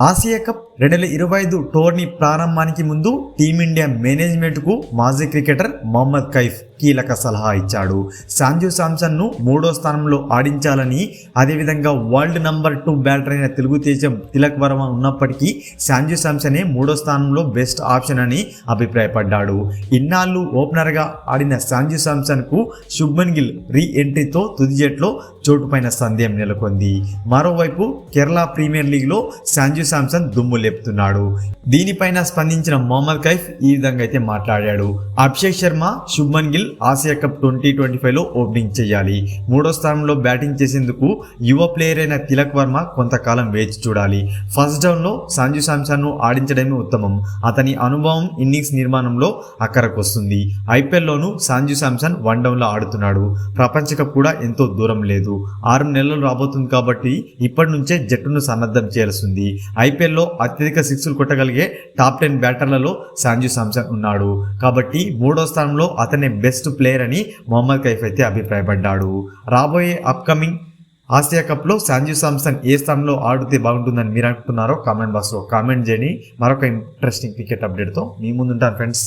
Asia cup రెండు వేల ఇరవై ఐదు టోర్నీ ప్రారంభానికి ముందు టీమిండియా మేనేజ్మెంట్కు మాజీ క్రికెటర్ మొహమ్మద్ కైఫ్ కీలక సలహా ఇచ్చాడు. సాంజు సామ్సన్ను మూడో స్థానంలో ఆడించాలని అదేవిధంగా వరల్డ్ నంబర్ టూ బ్యాటర్ అయిన తెలుగుతేజం తిలక్ వర్మ ఉన్నప్పటికీ సాంజు సామ్సనే మూడో స్థానంలో బెస్ట్ ఆప్షన్ అని అభిప్రాయపడ్డాడు. ఇన్నాళ్ళు ఓపెనర్గా ఆడిన సాంజు సామ్సన్కు శుభ్మన్ గిల్ రీ ఎంట్రీతో తుది జట్లో చోటుపైన సందేహం నెలకొంది. మరోవైపు కేరళ ప్రీమియర్ లీగ్లో సాంజు సామ్సన్ దుమ్ములే లేపుతున్నాడు. దీనిపైన స్పందించిన మొహమ్మద్ కైఫ్ ఈ విధంగా అయితే మాట్లాడాడు. Abhishek Sharma Shubman Gill Asia cup twenty twenty ఫైవ్లో ఓపెనింగ్ చేయాలి. మూడో స్థానంలో బ్యాటింగ్ చేసేందుకు యువ ప్లేయర్ అయిన తిలక్ వర్మ కొంతకాలం వేచి చూడాలి. ఫస్ట్ డౌన్లో సంజు సామ్సన్ను ఆడించడమే ఉత్తమం. అతని అనుభవం ఇన్నింగ్స్ నిర్మాణంలో అక్కరకు వస్తుంది ఐపీఎల్లోనూ సంజు శాంసన్ వన్ డౌన్లో ఆడుతున్నాడు. ప్రపంచ కప్ కూడా ఎంతో దూరం లేదు. ఆరు నెలలు రాబోతుంది కాబట్టి ఇప్పటి నుంచే జట్టును సన్నద్ధం చేయాల్సింది. ఐపీఎల్లో అత్యధిక సిక్స్లు కొట్టగలిగే టాప్ టెన్ బ్యాటర్లలో సాంజు సామ్సన్ ఉన్నాడు. కాబట్టి మూడో స్థానంలో అతనే బెస్ట్ ప్లేయర్ అని మొహమ్మద్ కైఫ్ అయితే అభిప్రాయపడ్డాడు. రాబోయే అప్కమింగ్ ఆసియా కప్లో సంజు సామ్సన్ ఏ స్థానంలో ఆడితే బాగుంటుందని మీరు అనుకుంటున్నారో కామెంట్ బాక్స్లో కామెంట్ చేయండి. మరొక ఇంట్రెస్టింగ్ క్రికెట్ అప్డేట్తో మీ ముందుంటాను ఫ్రెండ్స్.